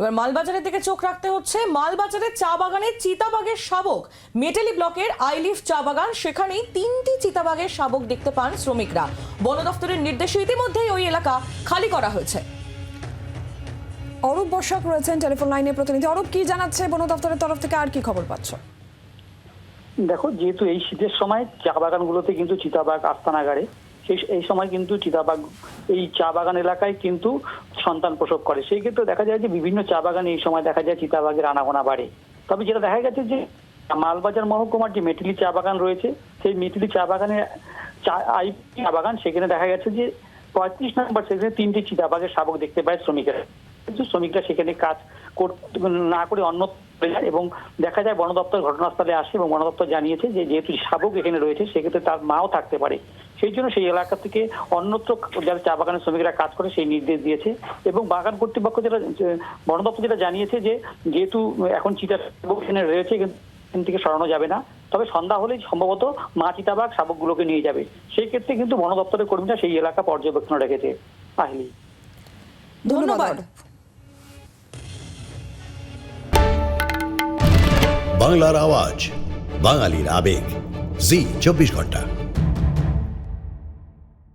এবার মালবাজারের দিকে চোখ রাখতে হচ্ছে। মালবাজারের চা বাগানের চিতাবাগের শাবক। মেটেলি ব্লকের আইলিফ চা বাগান সেখানেই তিনটি চিতাবাগের শাবক দেখতে পান শ্রমিকরা। বন দফতরের নির্দেশে ইতিমধ্যেই ওই এলাকা খালি করা হয়েছে। অরূপ বর্ষাক রয়েছেন টেলিফোন লাইনে প্রতিনিধি। অরূপ কি জানাচ্ছে বন দপ্তরের তরফ থেকে আর কি খবর পাচ্ছ? দেখো যেহেতু এই শীতের সময় চা বাগানগুলোতে কিন্তু চিতাবাঘ আস্তানাগারে এই সময় কিন্তু চিতাবাঘ এই চা বাগান এলাকায় কিন্তু সন্তান প্রসব করে। সেই ক্ষেত্রে দেখা যায় যে বিভিন্ন চা বাগানে এই সময় দেখা যায় চিতাবাঘের আনাগোনা বাড়ে। তবে যেটা দেখা গেছে যে মালবাজার মহকুমার যে মেটিলি চা বাগান রয়েছে, সেই মেটিলি চা বাগানে চা বাগান, সেখানে দেখা গেছে যে পঁয়ত্রিশ নম্বর সেখানে তিনটি চিতাবাঘের শাবক দেখতে পায় শ্রমিকেরা। কিন্তু শ্রমিকরা সেখানে কাজ না করে অন্য এবং দেখা যায় বন দপ্তর ঘটনাস্থলে আসে এবং বন দপ্তর জানিয়েছে যে যেহেতু শাবক এখানে রয়েছে, সেক্ষেত্রে তার মাও থাকতে পারে। সেই জন্য সেই এলাকা থেকে অন্যত্র যারা চা বাগানের শ্রমিকরা কাজ করে সেই নির্দেশ দিয়েছে এবং বাগান কর্তৃপক্ষ যেটা বন দপ্তর যেটা জানিয়েছে যে যেহেতু এখন চিতা এখানে রয়েছে এখান থেকে সরানো যাবে না তবে সন্ধ্যা হলেই সম্ভবত মা চিতাবাঘ শাবকগুলোকে নিয়ে যাবে। সেই ক্ষেত্রে কিন্তু বন দপ্তরের কর্মীরা সেই এলাকা পর্যবেক্ষণ রেখেছে। আহিলি। ধন্যবাদ। বাংলার আওয়াজ বাঙালির আবেগ। জি চব্বিশ ঘণ্টা।